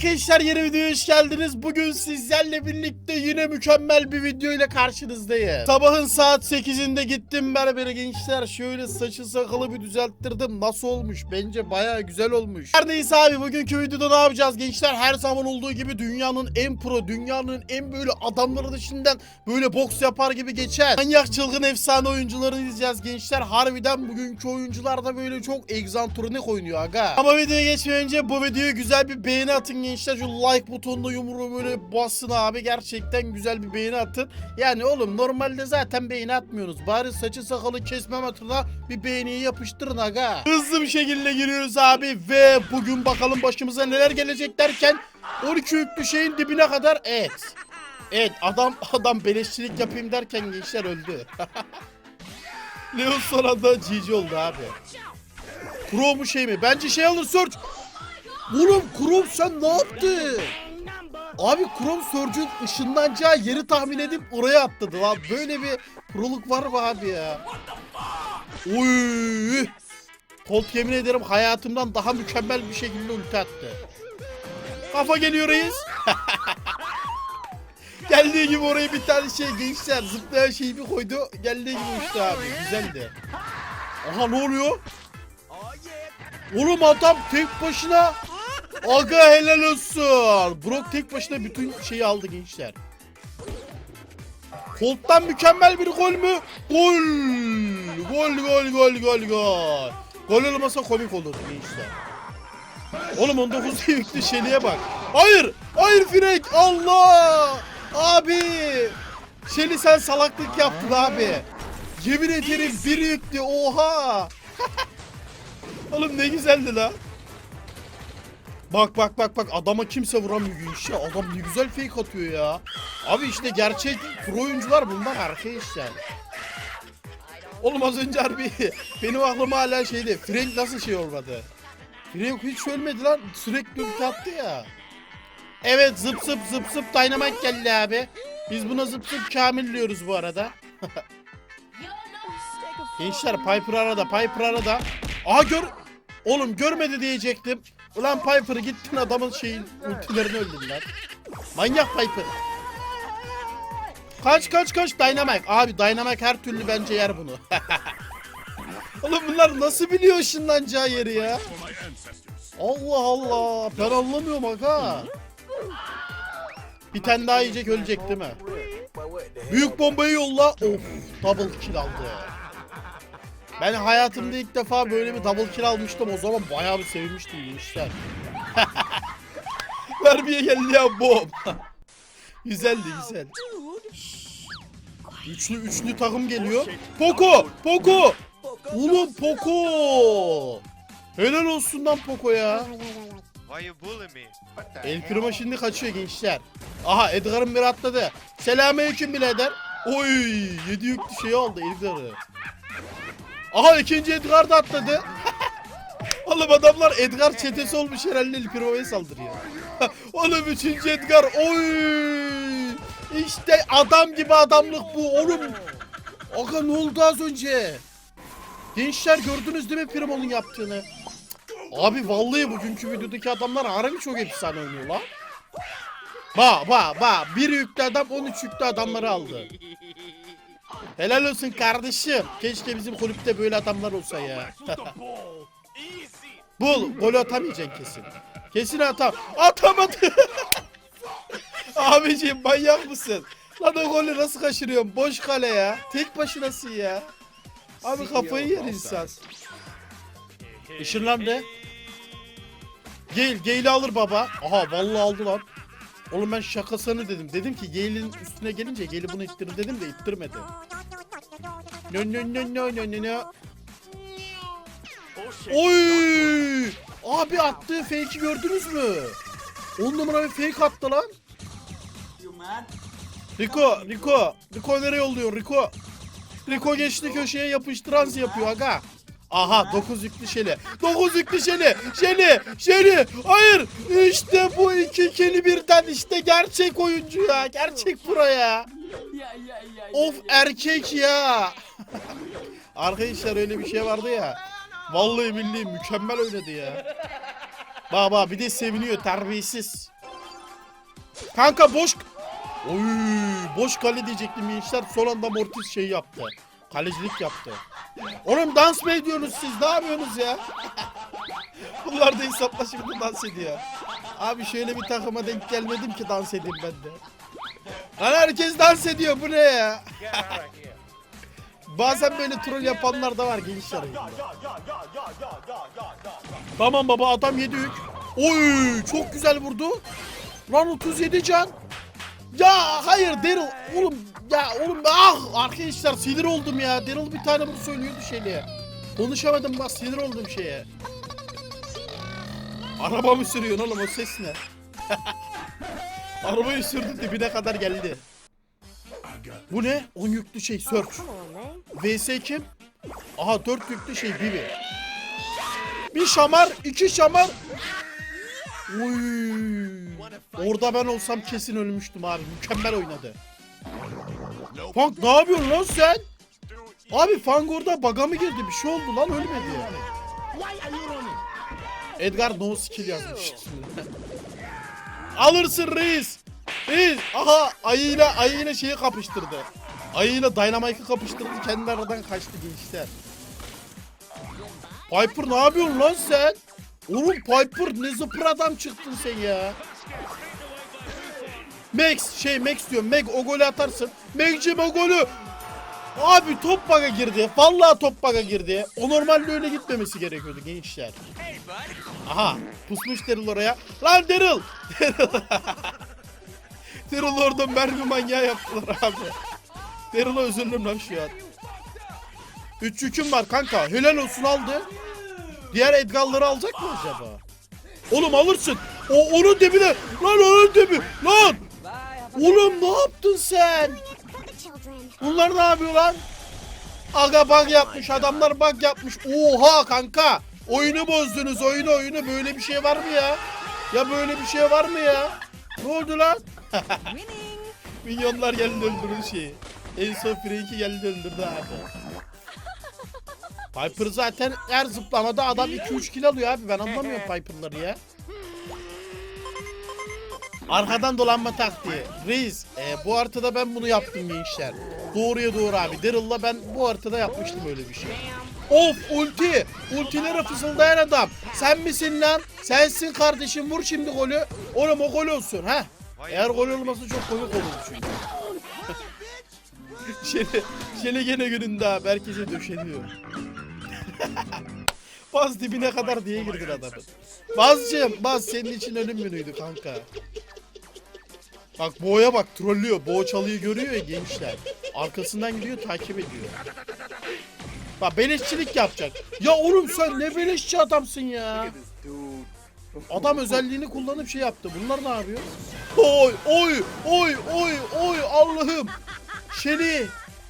Arkadaşlar yeni videoya hoş geldiniz. Bugün sizlerle birlikte yine mükemmel bir video ile karşınızdayım. Sabahın saat 8'inde gittim berbere gençler. Şöyle saçı sakalı bir düzelttirdim. Nasıl olmuş? Bence baya güzel olmuş. Her neyse abi bugünkü videoda ne yapacağız gençler? Her zaman olduğu gibi dünyanın en pro, dünyanın en böyle adamları dışından böyle boks yapar gibi geçen manyak çılgın efsane oyuncularını izleyeceğiz gençler. Harbiden bugünkü oyuncular da böyle çok egzantronik oynuyor aga. Ama videoya geçmeden önce bu videoya güzel bir beğeni atın gençler. Şu like butonuna yumruğu böyle basın abi. Gerçekten güzel bir beğeni atın. Yani oğlum normalde zaten beğeni atmıyorsunuz. Bari saçı sakalı kesmem hatırına bir beğeniyi yapıştırın aga. Hızlı bir şekilde giriyoruz abi ve bugün bakalım başımıza neler gelecek derken 12 yüklü şeyin dibine kadar et. Evet adam adam beleşçilik yapayım derken gençler öldü. Leon son anda GG oldu abi. Kuro mu şey mi? Bence şey alır Surge. Oğlum Krom sen ne yaptın? Abi Krom Surge'un ışınlanacağı yeri tahmin edip oraya atladı lan. Böyle bir kuruluk var mı abi ya? Uy! Colt yemin ederim hayatımdan daha mükemmel bir şekilde ulti attı. Kafa geliyor reis. Geldiği gibi oraya bir tane şey gençler zıplayan şeyi bir koydu. Geldiği gibi uçtu abi. Güzeldi. Aha ne oluyor? Oğlum adam tek başına Aga helal olsun. Brock tek başına bütün şeyi aldı gençler. Colt'tan mükemmel bir gol mü? Gol! Gol gol gol gol gol. Gol olmasa komik olurdu gençler. Oğlum 19 yüklü Şeli'ye bak. Hayır! Hayır Frank! Allah! Abi! Şeli sen salaklık yaptın abi. Yemin ederim bir yüklü oha! Oğlum ne güzeldi la. Bak bak bak bak adama kimse vuramıyor işte. Adam ne güzel fake atıyor ya. Abi işte gerçek pro oyuncular bunlar arkadaşlar. Oğlum az önce harbi benim aklıma hala şeydi. Frank nasıl şey olmadı? Frank hiç ölmedi lan. Sürekli ulti attı ya. Evet zıp zıp zıp zıp dynamite geldi abi. Biz buna zıp zıp kamil diyoruz bu arada. Gençler Piper arada Piper arada. Aha gör... Oğlum görmedi diyecektim. Ulan Piper gittin adamın şeyin ultilerini öldün lan. Manyak Piper. Kaç kaç kaç Dynamite. Abi Dynamite her türlü bence yer bunu. Oğlum bunlar nasıl biliyor ışınlanacağı yeri ya? Allah Allah. Ben anlamıyorum aga. Bir tane daha yiyecek ölecek değil mi? Büyük bombayı yolla. Of double kill aldı. Ben hayatımda ilk defa böyle bir double kill almıştım. O zaman bayağı bir sevinmiştim gençler. Vermeye geldi ya bom. güzeldi güzel. Üçlü üçlü takım geliyor. Poco! Poco! Oğlum Poco! Helal olsun lan Poco ya. El Primo şimdi kaçıyor gençler. Aha Edgar'ın biri atladı. Selamünaleyküm birader. Oy yedi yüklü şey oldu Edgar'ı. Aha ikinci Edgar da atladı. Oğlum adamlar Edgar çetesi olmuş herhalde Primo'ya saldırıyor. Oğlum üçüncü Edgar. Oy. İşte adam gibi adamlık bu oğlum. Aga ne oldu az önce? Gençler gördünüz değil mi Primo'nun yaptığını? Abi vallahi bugünkü videodaki adamlar harbi çok efsane oynuyor lan. Ba ba ba bir yüklü adam 13 yüklü adamları aldı. Helal olsun kardeşim. Keşke bizim kulüpte böyle adamlar olsa ya. Bul gol atamayacaksın kesin. Kesin atam. Atamadı. Abiciğim manyak mısın? Lan o golü nasıl kaçırıyorsun? Boş kale ya. Tek başınasın ya. Abi kafayı yer insan. Işınlandı. Gale, Gale'i alır baba. Aha vallahi aldı lan. Oğlum ben şakasını dedim. Dedim ki Gale'in üstüne gelince Gale'i bunu ittirir dedim de ittirmedi. No no no no no no no. Oy! Abi attığı fake'i gördünüz mü? 10 numara bir fake attı lan. Rico, Rico, Rico nereye yolluyor Rico? Rico geçti köşeye yapıştıran yapıyor aga. Aha 9 yüklü şeli. 9 yüklü şeli. Şeli. Şeli. Hayır. İşte bu iki keli birden işte gerçek oyuncu ya. Gerçek pro ya. Of erkek ya. Arkadaşlar öyle bir şey vardı ya. Vallahi billahi mükemmel oynadı ya. Baba bir de seviniyor terbiyesiz. Kanka boş... Oy, boş kale diyecektim gençler. Son anda Mortis şey yaptı. Kalecilik yaptı. Oğlum dans mı ediyorsunuz siz? Ne yapıyorsunuz ya? Bunlar da hesapla şimdi dans ediyor. Abi şöyle bir takıma denk gelmedim ki dans edeyim ben de. Lan herkes dans ediyor bu ne ya? Bazen böyle troll yapanlar da var gençler. oyunda. Tamam baba adam 7 3. Oy çok güzel vurdu. Lan 37 can. Ya hayır Daryl oğlum ya oğlum ah arkadaşlar sinir oldum ya. Daryl bir tane bunu söylüyordu şeyle. Konuşamadım bak sinir oldum şeye. Arabamı sürüyorsun oğlum o ses ne? Arabayı sürdü dibine kadar geldi. Bu ne? 10 yüklü şey man. VS kim? Aha 4 yüklü şey Bibi. Bir şamar, iki şamar. Uy. Orada ben olsam kesin ölmüştüm abi. Mükemmel oynadı. Fang ne yapıyorsun lan sen? Abi Fang orada baga mı girdi? Bir şey oldu lan ölmedi yani. Edgar no skill yazmış. Alırsın reis. Reis. Aha ayıyla ayıyla şeyi kapıştırdı. Ayıyla Dynamite'ı kapıştırdı. Kendi aradan kaçtı gençler. Piper ne yapıyorsun lan sen? Oğlum Piper ne zıpır adam çıktın sen ya. Max şey Max diyorum. Meg o golü atarsın. Meg'cim o golü. Abi top bug'a girdi. Vallahi top bug'a girdi. O normalde öyle gitmemesi gerekiyordu gençler. Aha pusmuş Daryl oraya. Lan Daryl. Daryl orada mermi manyağı yaptılar abi. Daryl'a üzüldüm lan şu an. Üç yüküm var kanka. Helal olsun aldı. Diğer Edgar'ları alacak mı acaba? Oğlum alırsın. O onun dibine. Lan onun dibi. Lan. Oğlum ne yaptın sen? Bunlar ne yapıyor lan? Aga bug yapmış. Adamlar bug yapmış. Oha kanka. Oyunu bozdunuz. Oyunu oyunu. Böyle bir şey var mı ya? Ya böyle bir şey var mı ya? Ne oldu lan? Minyonlar geldi öldürdü şeyi. En son Frank'i geldi öldürdü abi. Piper zaten her zıplamada adam 2-3 kill alıyor abi. Ben anlamıyorum Piper'ları ya. Arkadan dolanma taktiği. Reis, e, bu haritada ben bunu yaptım gençler. Doğruya doğru abi. Daryl'la ben bu haritada yapmıştım öyle bir şey. Of ulti. Ultilere fısıldayan adam. Sen misin lan? Sensin kardeşim vur şimdi golü. Oğlum o gol olsun ha. Eğer gol olmasa çok komik olur çünkü. Şele, şele gene gününde abi herkese döşeniyor. Baz dibine kadar diye girdin adamın. Bazcığım Baz senin için ölüm günüydü kanka. Bak Bo'ya bak trollüyor. Bo çalıyı görüyor ya gençler. Arkasından gidiyor takip ediyor. Bak beleşçilik yapacak. Ya oğlum sen ne beleşçi adamsın ya. Adam özelliğini kullanıp şey yaptı. Bunlar ne yapıyor? Oy oy oy oy oy Allah'ım. Şeli.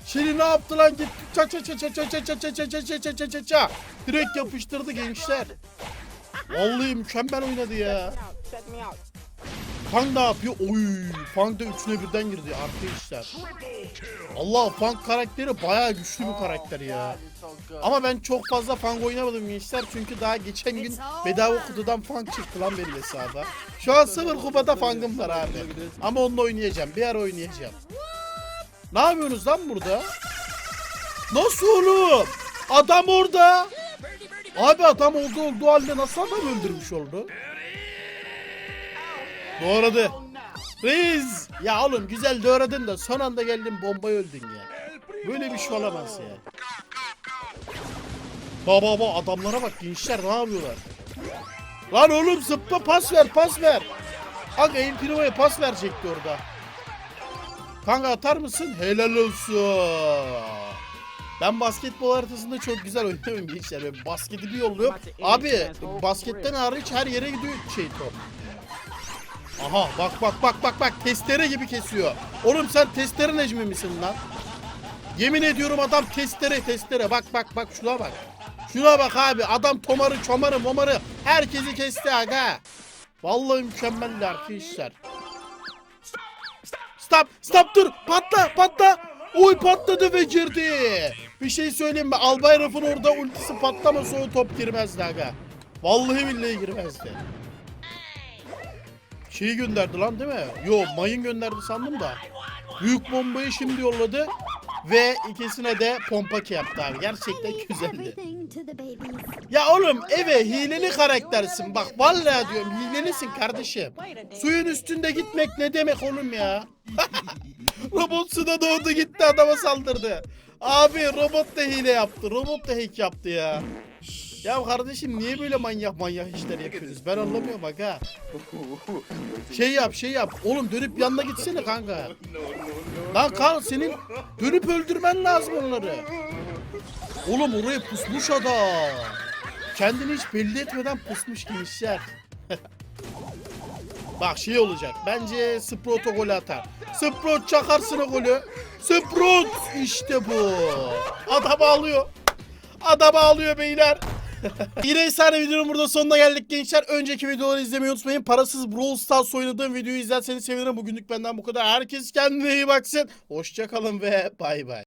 Şeli ne yaptı lan gitti. Ça ça ça ça ça ça ça ça ça ça ça ça ça ça ça. Direkt yapıştırdı gençler. Vallahi mükemmel oynadı ya. Ne yapıyor? Oy, Fang da üçüne birden girdi arkadaşlar. Allah Fang karakteri bayağı güçlü bir karakter ya. Ama ben çok fazla Fang oynamadım gençler çünkü daha geçen gün bedava kutudan Fang çıktı lan benim hesaba. Şu an sıfır kupada Fang'ım var abi. Ama onunla oynayacağım. Bir ara oynayacağım. Ne yapıyorsunuz lan burada? Nasıl oğlum? Adam orada. Abi adam oldu olduğu halde nasıl adam öldürmüş oldu? Doğradı. Reis. Ya oğlum güzel doğradın da son anda geldin bombayı öldün ya. Böyle bir şey olamaz ya. Baba baba adamlara bak gençler ne yapıyorlar? Lan oğlum zıpla pas ver pas ver. Kanka Elpiro'ya pas verecekti orada. Kanka atar mısın? Helal olsun. Ben basketbol haritasında çok güzel oynamıyorum gençler. Ben basketi bir yolluyorum. Abi basketten hariç her yere gidiyor şey top. Aha bak bak bak bak bak testere gibi kesiyor. Oğlum sen testere necmi misin lan? Yemin ediyorum adam testere testere bak bak bak şuna bak. Şuna bak abi adam tomarı çomarı momarı herkesi kesti aga. Vallahi mükemmeldi arkadaşlar. Stop stop dur patla patla. Oy patladı ve girdi. Bir şey söyleyeyim mi? Albay Raf'ın orada ultisi patlamasa o top girmezdi aga. Vallahi billahi girmezdi. Şeyi gönderdi lan değil mi? Yo mayın gönderdi sandım da. Büyük bombayı şimdi yolladı. Ve ikisine de pompaki yaptı abi. Gerçekten güzeldi. Ya oğlum eve hileli karaktersin. Bak vallahi diyorum hilelisin kardeşim. Suyun üstünde gitmek ne demek oğlum ya? robot suda doğdu gitti adama saldırdı. Abi robot da hile yaptı. Robot da hack yaptı ya. Ya kardeşim niye böyle manyak manyak işler yapıyorsunuz? Ben anlamıyorum bak ha. Şey yap şey yap. Oğlum dönüp yanına gitsene kanka. Lan Karl senin dönüp öldürmen lazım onları. Oğlum oraya pusmuş adam. Kendini hiç belli etmeden pusmuş gençler. Bak şey olacak. Bence Sprout'a gol atar. Sprout çakarsın o golü. Sprout işte bu. Adam ağlıyor. Adam ağlıyor beyler. Yine efsane videonun burada sonuna geldik gençler. Önceki videoları izlemeyi unutmayın. Parasız Brawl Stars oynadığım videoyu izlerseniz sevinirim. Bugünlük benden bu kadar. Herkes kendine iyi baksın. Hoşçakalın ve bay bay.